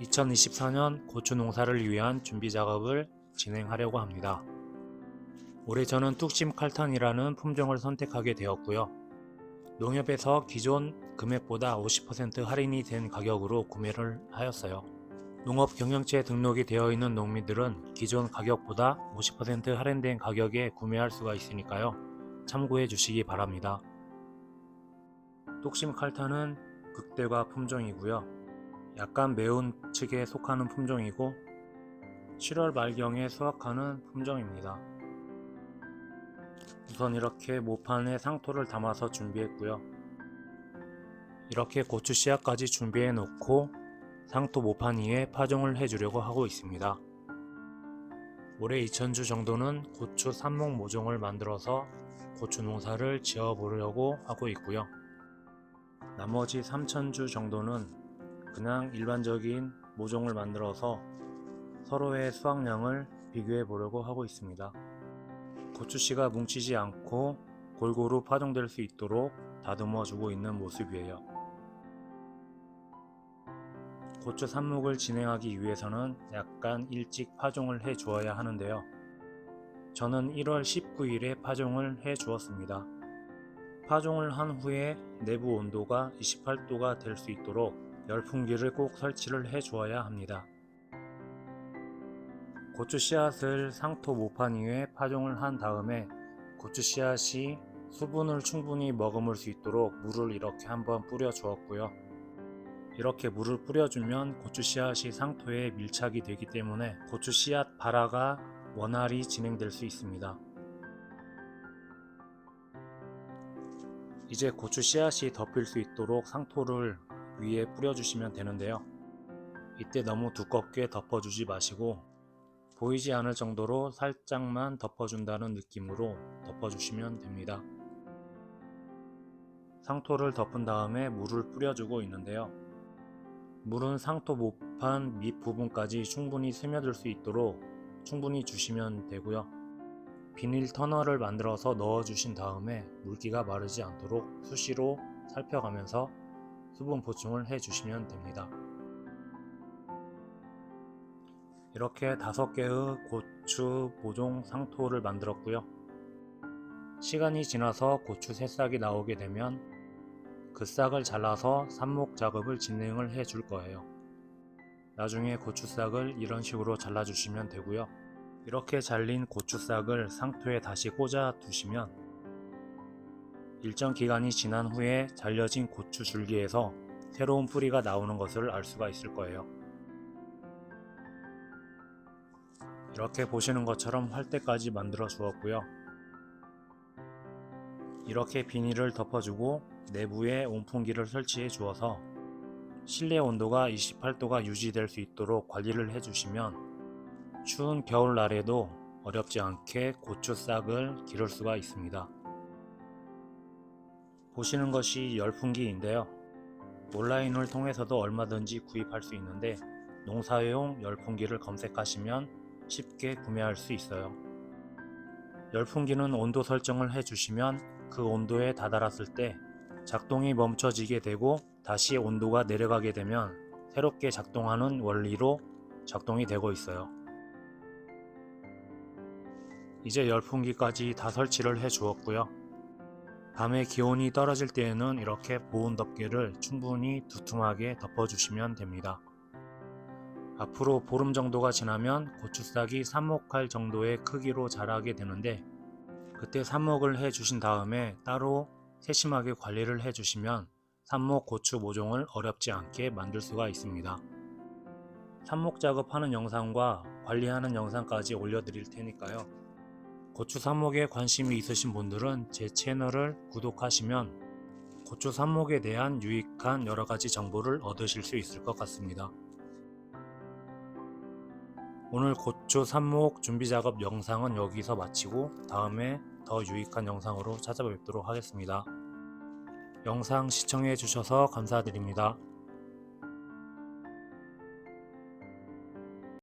2024년 고추 농사를 위한 준비 작업을 진행하려고 합니다. 올해 저는 뚝심 칼탄이라는 품종을 선택하게 되었고요. 농협에서 기존 금액보다 50% 할인이 된 가격으로 구매를 하였어요. 농업 경영처에 등록이 되어 있는 농민들은 기존 가격보다 50% 할인된 가격에 구매할 수가 있으니까요. 참고해 주시기 바랍니다. 뚝심 칼탄은 극대과 품종이고요. 약간 매운 측에 속하는 품종이고 7월 말경에 수확하는 품종입니다. 우선 이렇게 모판에 상토를 담아서 준비했고요. 이렇게 고추 씨앗까지 준비해 놓고 상토 모판 위에 파종을 해주려고 하고 있습니다. 올해 2000주 정도는 고추 삽목 모종을 만들어서 고추 농사를 지어 보려고 하고 있고요. 나머지 3000주 정도는 그냥 일반적인 모종을 만들어서 서로의 수확량을 비교해 보려고 하고 있습니다. 고추씨가 뭉치지 않고 골고루 파종될 수 있도록 다듬어 주고 있는 모습이에요. 고추 삽목을 진행하기 위해서는 약간 일찍 파종을 해 주어야 하는데요. 저는 1월 19일에 파종을 해 주었습니다. 파종을 한 후에 내부 온도가 28도가 될 수 있도록 열풍기를 꼭 설치를 해 주어야 합니다. 고추 씨앗을 상토 모판 위에 파종을 한 다음에 고추 씨앗이 수분을 충분히 머금을 수 있도록 물을 이렇게 한번 뿌려 주었고요. 이렇게 물을 뿌려주면 고추 씨앗이 상토에 밀착이 되기 때문에 고추 씨앗 발화가 원활히 진행될 수 있습니다. 이제 고추 씨앗이 덮일 수 있도록 상토를 위에 뿌려주시면 되는데요. 이때 너무 두껍게 덮어주지 마시고 보이지 않을 정도로 살짝만 덮어준다는 느낌으로 덮어주시면 됩니다. 상토를 덮은 다음에 물을 뿌려주고 있는데요. 물은 상토 모판 밑 부분까지 충분히 스며들 수 있도록 충분히 주시면 되고요. 비닐 터널을 만들어서 넣어 주신 다음에 물기가 마르지 않도록 수시로 살펴가면서 수분 보충을 해 주시면 됩니다. 이렇게 다섯 개의 고추 보종 상토를 만들었고요. 시간이 지나서 고추 새싹이 나오게 되면 그 싹을 잘라서 삽목 작업을 진행을 해 줄 거예요. 나중에 고추싹을 이런 식으로 잘라 주시면 되고요. 이렇게 잘린 고추싹을 상토에 다시 꽂아 두시면 일정 기간이 지난 후에 잘려진 고추 줄기에서 새로운 뿌리가 나오는 것을 알 수가 있을 거예요. 이렇게 보시는 것처럼 활대까지 만들어 주었고요. 이렇게 비닐을 덮어주고 내부에 온풍기를 설치해 주어서 실내 온도가 28도가 유지될 수 있도록 관리를 해주시면 추운 겨울날에도 어렵지 않게 고추 싹을 기를 수가 있습니다. 보시는 것이 열풍기인데요. 온라인을 통해서도 얼마든지 구입할 수 있는데 농사용 열풍기를 검색하시면 쉽게 구매할 수 있어요. 열풍기는 온도 설정을 해주시면 그 온도에 다다랐을 때 작동이 멈춰지게 되고 다시 온도가 내려가게 되면 새롭게 작동하는 원리로 작동이 되고 있어요. 이제 열풍기까지 다 설치를 해 주었고요. 밤에 기온이 떨어질 때에는 이렇게 보온 덮개를 충분히 두툼하게 덮어주시면 됩니다. 앞으로 보름 정도가 지나면 고추싹이 삽목할 정도의 크기로 자라게 되는데 그때 삽목을 해 주신 다음에 따로 세심하게 관리를 해 주시면 삽목 고추 모종을 어렵지 않게 만들 수가 있습니다. 삽목 작업하는 영상과 관리하는 영상까지 올려드릴 테니까요. 고추 삽목에 관심이 있으신 분들은 제 채널을 구독하시면 고추 삽목에 대한 유익한 여러 가지 정보를 얻으실 수 있을 것 같습니다. 오늘 고추 삽목 준비 작업 영상은 여기서 마치고 다음에 더 유익한 영상으로 찾아뵙도록 하겠습니다. 영상 시청해 주셔서 감사드립니다.